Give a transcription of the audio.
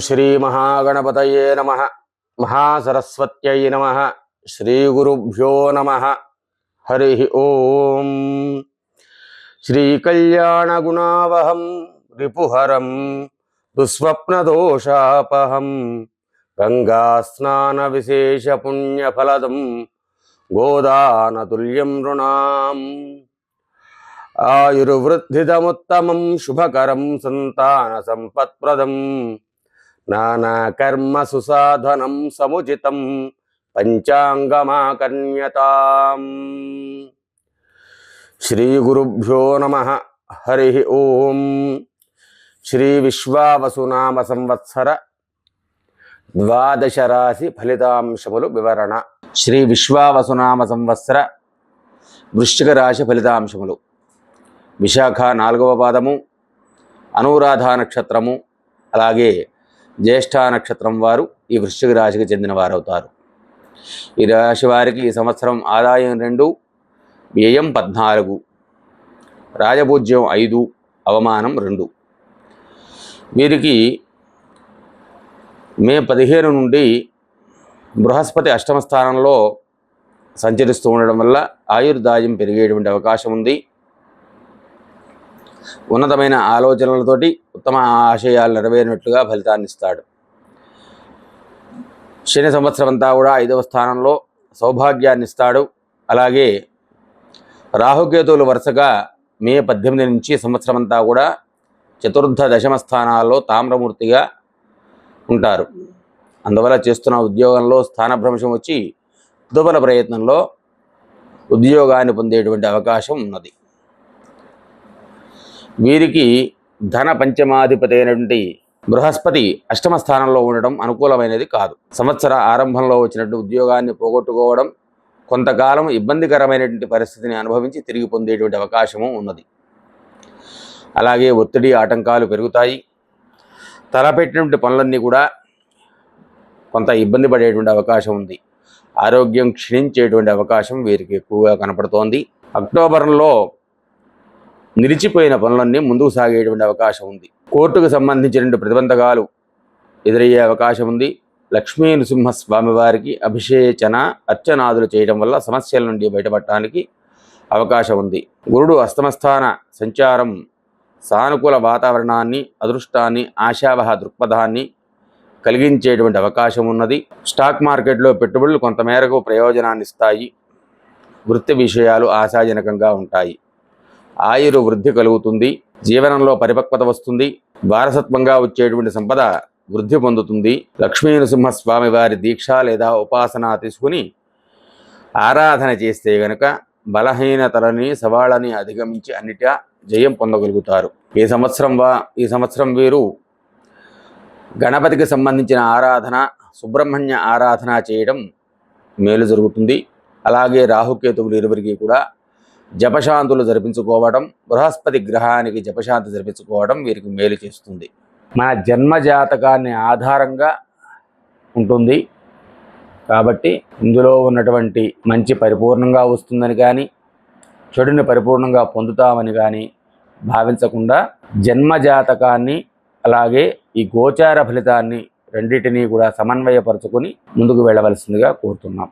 శ్రీమహాగణపతయే నమ మహాసరస్వత్యై నమ శ్రీగురుభ్యో నమ హరి ఓం శ్రీకళ్యాణగుణావహం రిపుహరం దుస్వప్నదోషాపహం గంగాస్నానవిశేషపుణ్యఫలదం గోదానతుల్యం నృణాం ఆయుర్వృద్ధిదముత్తమం శుభకరం సంతానసంపత్ప్రదం నానాకర్మ సుసాధనం సముచితం పంచాంగమాకర్ణ్యతాం శ్రీ గురుభ్యో నమ హరి ఓం. శ్రీ విశ్వావసునామ సంవత్సర ద్వాదశ రాశి ఫలితాంశములు వివరణ. శ్రీ విశ్వావసునామ సంవత్సర వృశ్చిక రాశి ఫలితాంశములు. విశాఖ నాలుగవ పాదము అనురాధ నక్షత్రము అలాగే జ్యేష్ఠ నక్షత్రం వారు ఈ వృశ్చిక రాశికి చెందిన వారవుతారు. ఈ రాశి వారికి ఈ సంవత్సరం ఆదాయం రెండు వ్యయం పద్నాలుగు రాజపూజ్యం ఐదు అవమానం రెండు. వీరికి మే పదిహేను నుండి బృహస్పతి అష్టమ స్థానంలో సంచరిస్తూ ఉండడం వల్ల ఆయుర్దాయం పెరిగేటువంటి అవకాశం ఉంది. ఉన్నతమైన ఆలోచనలతోటి ఉత్తమ ఆశయాలు నెరవేరినట్లుగా ఫలితాన్ని ఇస్తాడు శని సంవత్సరం అంతా కూడా ఐదవ స్థానంలో సౌభాగ్యాన్ని ఇస్తాడు అలాగే రాహుకేతువులు వరుసగా మే పద్దెనిమిది నుంచి సంవత్సరం అంతా కూడా చతుర్థ దశమ స్థానాల్లో తామ్రమూర్తిగా ఉంటారు. అందువల్ల చేస్తున్న ఉద్యోగంలో స్థానభ్రంశం వచ్చి దుబల ప్రయత్నంలో ఉద్యోగాన్ని పొందేటువంటి అవకాశం ఉన్నది. వీరికి ధన పంచమాధిపతి అయినటువంటి బృహస్పతి అష్టమ స్థానంలో ఉండడం అనుకూలమైనది కాదు. సంవత్సర ఆరంభంలో వచ్చినటువంటి ఉద్యోగాన్ని పోగొట్టుకోవడం కొంతకాలం ఇబ్బందికరమైనటువంటి పరిస్థితిని అనుభవించి తిరిగి పొందేటువంటి అవకాశము ఉన్నది. అలాగే ఒత్తిడి ఆటంకాలు పెరుగుతాయి. తలపెట్టినటువంటి పనులన్నీ కూడా కొంత ఇబ్బంది పడేటువంటి అవకాశం ఉంది. ఆరోగ్యం క్షీణించేటువంటి అవకాశం వీరికి ఎక్కువగా కనపడుతోంది. అక్టోబర్లో నిలిచిపోయిన పనులన్నీ ముందుకు సాగేటువంటి అవకాశం ఉంది. కోర్టుకు సంబంధించిన ప్రతిబంధకాలు ఎదురయ్యే అవకాశం ఉంది. లక్ష్మీ నృసింహ స్వామివారికి అభిషేచన అర్చనాదులు చేయడం వల్ల సమస్యల నుండి బయటపడటానికి అవకాశం ఉంది. గురుడు అస్తమస్థాన సంచారం సానుకూల వాతావరణాన్ని అదృష్టాన్ని ఆశావహ దృక్పథాన్ని కలిగించేటువంటి అవకాశం ఉన్నది. స్టాక్ మార్కెట్లో పెట్టుబడులు కొంతమేరకు ప్రయోజనాన్ని ఇస్తాయి వృత్తి విషయాలు ఆశాజనకంగా ఉంటాయి. ఆయురు వృద్ధి కలుగుతుంది జీవనంలో పరిపక్వత వస్తుంది వారసత్వంగా వచ్చేటువంటి సంపద వృద్ధి పొందుతుంది. లక్ష్మీ నృసింహస్వామి వారి దీక్ష లేదా ఉపాసన తీసుకుని ఆరాధన చేస్తే గనక బలహీనతలని సవాళ్ళని అధిగమించి అన్నిటా జయం పొందగలుగుతారు. ఈ సంవత్సరం వా ఈ సంవత్సరం వీరు గణపతికి సంబంధించిన ఆరాధన సుబ్రహ్మణ్య ఆరాధన చేయడం మేలు జరుగుతుంది. అలాగే రాహుకేతువులు ఇరువురికి కూడా జపశాంతులు జరిపించుకోవడం బృహస్పతి గ్రహానికి జపశాంతి జరిపించుకోవడం వీరికి మేలు చేస్తుంది. మన జన్మ జాతకాన్ని ఆధారంగా ఉంటుంది. కాబట్టి ఇందులో ఉన్నటువంటి మంచి పరిపూర్ణంగా వస్తుందని కానీ చెడుని పరిపూర్ణంగా పొందుతామని కానీ భావించకుండా జన్మ జాతకాన్ని అలాగే ఈ గోచార ఫలితాన్ని రెండింటినీ కూడా సమన్వయపరుచుకొని ముందుకు వెళ్ళవలసిందిగా కోరుతున్నాం.